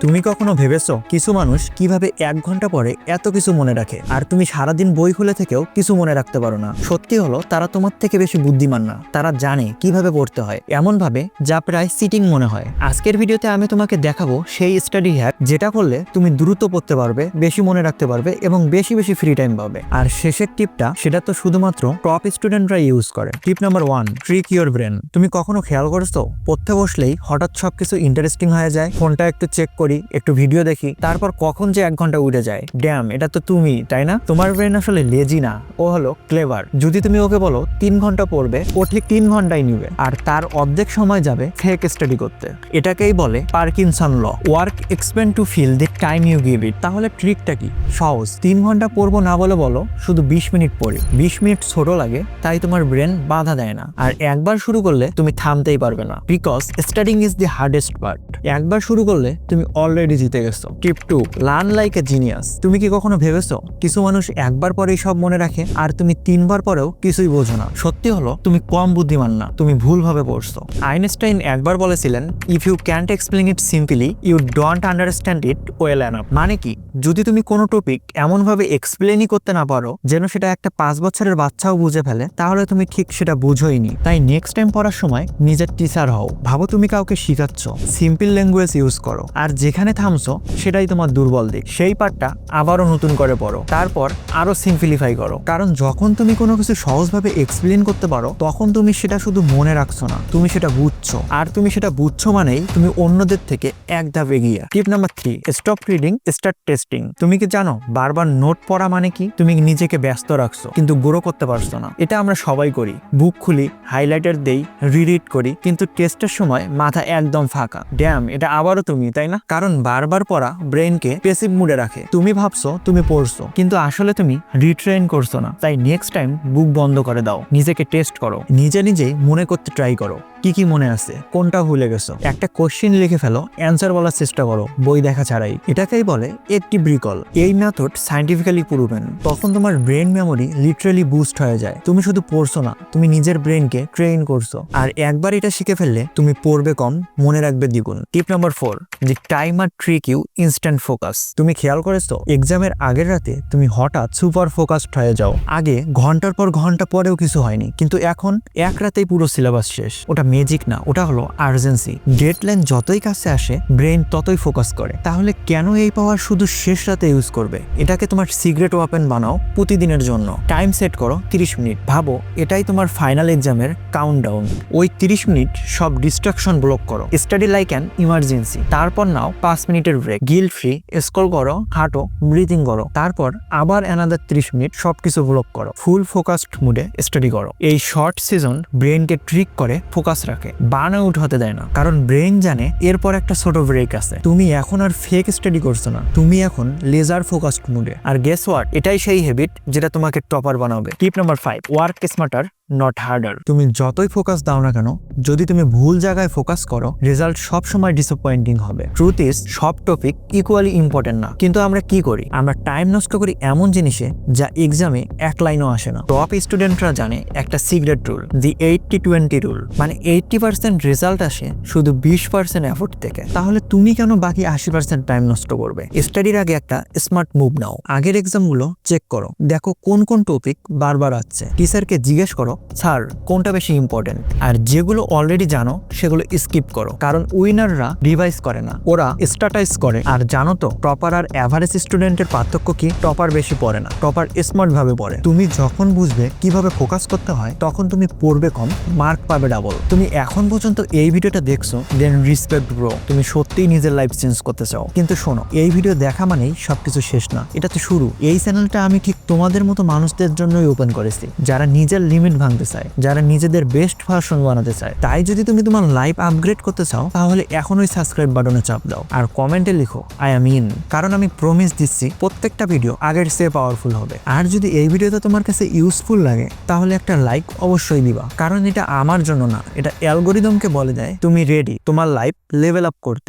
তুমি কখনো ভেবেছো কিছু মানুষ কীভাবে এক ঘণ্টা পরে এত কিছু মনে রাখে? আর তুমি সারাদিন বই খুলে থেকেও কিছু মনে রাখতে পারো না। সত্যি হলো, তারা তোমার থেকে বেশি বুদ্ধিমান না। তারা জানে কীভাবে পড়তে হয়। এমন ভাবে যা প্রায় সিটিং মনে হয়। আজকের ভিডিওতে আমি তোমাকে দেখাবো সেই স্টাডি হ্যাক যেটা করলে তুমি দ্রুত পড়তে পারবে, বেশি মনে রাখতে পারবে এবং বেশি বেশি ফ্রি টাইম পাবে। আর শেষের টিপটা, সেটা তো শুধুমাত্র টপ স্টুডেন্টরা ইউজ করে। Tip number one trick your brain তুমি কখনো খেয়াল করছ? পড়তে বসলেই হঠাৎ সবকিছু ইন্টারেস্টিং হয়ে যায়, ফোনটা একটু চেক করি। একটু ভিডিও দেখি, তারপর কখন যে এক ঘণ্টা উঠে যায়। ড্যাম এটা তো তুমি, তাই না? তোমার ব্রেন আসলে লেজি না, ও হলো ক্লেভার যদি তুমি ওকে বলো, তিন ঘণ্টা পড়বে, ও ঠিক তিন ঘন্টাই নিবে, আর তার অর্ধেক সময় যাবে ফেক স্টাডি করতে। এটাকেই বলে Parkinson law work expand to fill the time you give it তাহলে ট্রিকটা কি? সহজ। তিন ঘণ্টা পড়ব না বলে বলো, শুধু বিশ মিনিট পড়ি। বিশ মিনিট ছোট লাগে, তাই তোমার ব্রেন বাধা দেয় না। আর একবার শুরু করলে তুমি থামতেই পারবে না। Because studying is the hardest part একবার শুরু করলে তুমি অলরেডি জিতে গেছো। Tip two learn like a genius তুমি কি কখনো ভেবেছো, কিছু মানুষ একবার পরেই সব মনে রাখে, আর তুমি তিনবার পরেও কিছুই বোঝো না? সত্যি হলো, তুমি কম বুদ্ধিমান না, তুমি ভুলভাবে পড়ছো। আইনস্টাইন একবার বলেছিলেন if you can't explain it simply you don't understand it well মানে কি? যদি তুমি কোনো টপিক এমনভাবে এক্সপ্লেনই করতে না পারো, যেন সেটা একটা পাঁচ বছরের বাচ্চাও বুঝে ফেলে, তাহলে তুমি ঠিক সেটা বুঝোইনি। তাই নেক্সট টাইম পড়ার সময় নিজের টিচার হও। ভাবো তুমি কাউকে শিখাচ্ছ। সিম্পল ল্যাঙ্গুয়েজ ইউজ করো। আর যেখানে থামছো, সেটাই তোমার দুর্বল দিক। সেই পার্টটা আবারও নতুন করে পড়ো। তারপর আরও সিম্পলিফাই করো। কারণ যখন তুমি কোনো কিছু সহজভাবে এক্সপ্লেন করতে পারো, তখন তুমি সেটা শুধু মনে রাখছো না। তুমি সেটা বুঝছ। আর তুমি সেটা বুঝছ মানেই তুমি অন্যদের থেকে এক ধাপ এগিয়ে tip number three stop reading start testing তুমি কি জানো, বারবার নোট পড়া মানে কি? তুমি নিজেকে ব্যস্ত রাখছো, কিন্তু গ্রো করতে পারছ না। এটা আমরা সবাই করি। বুক খুলি হাইলাইটার দেই রিডিট করি, কিন্তু টেস্টের সময় মাথা একদম ফাঁকা। ড্যাম এটা আবারও তুমি, তাই না? কারণ বারবার পড়া ব্রেনকে পেসিভ মুডে রাখে। তুমি ভাবছ, তুমি পড়ছো, কিন্তু আসলে তুমি রিট্রেন করছ না। তাই নেক্সট টাইম বুক বন্ধ করে দাও। নিজেকে টেস্ট করো। নিজে নিজেই মনে করতে ট্রাই করো। কি কি মনে আছে? কোনটা ভুলে গেছো? একটা কোশ্চেন লিখে ফেলো অ্যান্সার বলার চেষ্টা করো। বই দেখা ছাড়াই। এটাকেই বলে একটি রিকল এই মেথড সাইন্টিফিক্যালি প্রুভেন তখন তোমার ব্রেন মেমোরি লিটারালি বুস্ট হয়ে যায়। তুমি শুধু পড়ছো না, তুমি নিজের ব্রেনকে ট্রেন করছ। আর একবার এটা শিখে ফেললে তুমি পড়বে কম, মনে রাখবে দ্বিগুণ। Tip number four the timer trick you instant focus তুমি খেয়াল করেছ? এক্সামের আগের রাতে তুমি হঠাৎ সুপার ফোকাসড হয়ে যাও। আগে ঘণ্টার পর ঘণ্টা পরেও কিছু হয়নি, কিন্তু এখন এক রাতেই পুরো সিলেবাস শেষ। ওটা ম্যাজিক না, ওটা হলো আর্জেন্সি ডেডলাইন যতই কাছে আসে ব্রেন ততই ফোকাস করে। তাহলে কেন এই পাওয়ার শুধু শেষ রাতে ইউজ করবে? এটাকে তোমার সিক্রেট ওয়াপেন বানাও প্রতিদিনের জন্য। টাইম সেট করো তিরিশ মিনিট। ভাবো, এটাই তোমার ফাইনাল এক্সামের কাউন্ট ডাউন ওই তিরিশ মিনিট সব ডিস্ট্রাকশন ব্লক করো। স্টাডি লাইক অ্যান ইমার্জেন্সি তারপর নাও পাঁচ মিনিটের ব্রেক গিল ফ্রি স্কোর করো হাঁটো ব্রিথিং করো। তারপর আবার অ্যানাদার তিরিশ মিনিট সবকিছু ব্লক করো। ফুল ফোকাসড মুডে স্টাডি করো। এই শর্ট সিজন ব্রেনকে ট্রিক করে ফোকাস রাখে। বার্ন আউট হতে দেয় না। কারণ ব্রেন জানে এরপর একটা ছোট ব্রেক আছে। তুমি এখন আর ফেক স্টাডি করছ না। তুমি এখন লেজার ফোকাসড মুডে আর গেস ওয়াট এটাই সেই হ্যাবিট যেটা তোমাকে টপার বানাবে। Tip number five work smarter not harder তুমি যতই ফোকাস দাও না কেন, যদি তুমি ভুল জায়গায় ফোকাস করো রেজাল্ট সব সময় ডিসঅ্যাপয়েন্টিং হবে। ট্রুথ ইজ সব টপিক ইকুয়ালি ইম্পর্টেন্ট না। কিন্তু আমরা কি করি? আমরা টাইম নষ্ট করি এমন জিনিসে যা এক্সামে এক লাইনও আসে না। টপ স্টুডেন্টরা জানে একটা secret rule the eighty twenty rule মানে এইটটি পার্সেন্ট রেজাল্ট আসে শুধু বিশ পার্সেন্ট এফোর্ট থেকে। তাহলে তুমি কেন বাকি আশি পার্সেন্ট টাইম নষ্ট করবে? স্টাডির আগে একটা স্মার্ট মুভ নাও। আগের এক্সামগুলো চেক করো। দেখো কোন কোন টপিক বারবার আসছে। টিচারকে জিজ্ঞেস করো স্যার, কোনটা বেশি ইম্পর্টেন্ট আর যেগুলো অলরেডি জানো, সেগুলো স্কিপ করো। কারণ উইনাররা রিভাইজ করে না, ওরা স্টাটাইজ করে। আর জানো তো টপার আর অ্যাভারেজ স্টুডেন্টের পার্থক্য কি? টপার বেশি পড়ে না টপার স্মার্ট ভাবে পড়ে। তুমি যখন বুঝবে কীভাবে ফোকাস করতে হয়, তখন তুমি পড়বে কম মার্ক পাবে ডাবল তুমি এখন পর্যন্ত এই ভিডিওটা দেখছ দেন রিসপেক্ট ব্রো তুমি সত্যিই নিজের লাইফ চেঞ্জ করতে চাও। কিন্তু শোনো, এই ভিডিও দেখা মানেই সবকিছু শেষ না, এটা তো শুরু। এই চ্যানেলটা আমি ঠিক তোমাদের মতো মানুষদের জন্যই ওপেন করেছি, যারা নিজের লিমিট ভাঙতে চায়, যারা নিজেদের বেস্ট ভার্সন বানাতে চায়। তাই যদি তুমি তোমার লাইফ আপগ্রেড করতে চাও, তাহলে এখনই সাবস্ক্রাইব বাটনে চাপ দাও। আর কমেন্টে লিখো আই এম ইন কারণ আমি প্রমিস দিচ্ছি প্রত্যেকটা ভিডিও আগের সে পাওয়ারফুল হবে। আর যদি এই ভিডিওটা তোমার কাছে ইউজফুল লাগে, তাহলে একটা লাইক অবশ্যই দিবা। কারণ এটা আমার জন্য না, এটা অ্যালগোরিদমকে বলে দেয়, তুমি রেডি তোমার লাইফ লেভেল আপ করতে।